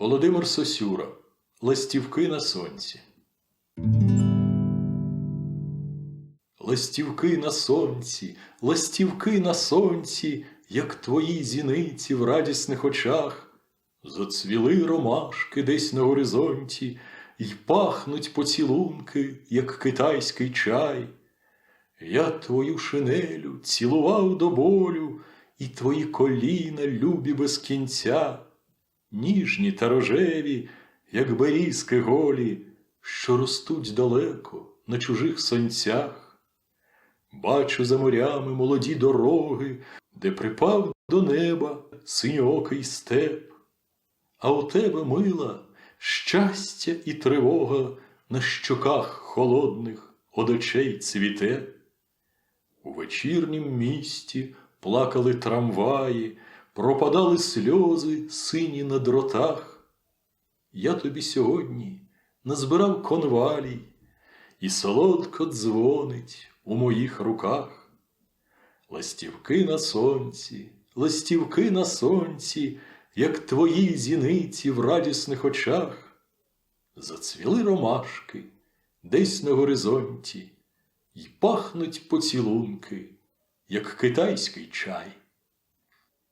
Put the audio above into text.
Володимир Сосюра. Ластівки на сонці. Ластівки на сонці, ластівки на сонці, як твої зіниці в радісних очах, зацвіли ромашки десь на горизонті, й пахнуть поцілунки, як китайський чай. Я твою шинелю цілував до болю, і твої коліна любі без кінця, ніжні та рожеві, як берізки голі, що ростуть далеко на чужих сонцях. Бачу за морями молоді дороги, де припав до неба синьокий степ. А у тебе, мила, щастя і тривога на щоках холодних од очей цвіте. У вечірнім місті плакали трамваї, пропадали сльози сині на дротах. Я тобі сьогодні назбирав конвалій, і солодко дзвонить у моїх руках. Ластівки на сонці, ластівки на сонці, як твої зіниці в радісних очах. Зацвіли ромашки десь на горизонті, й пахнуть поцілунки, як китайський чай.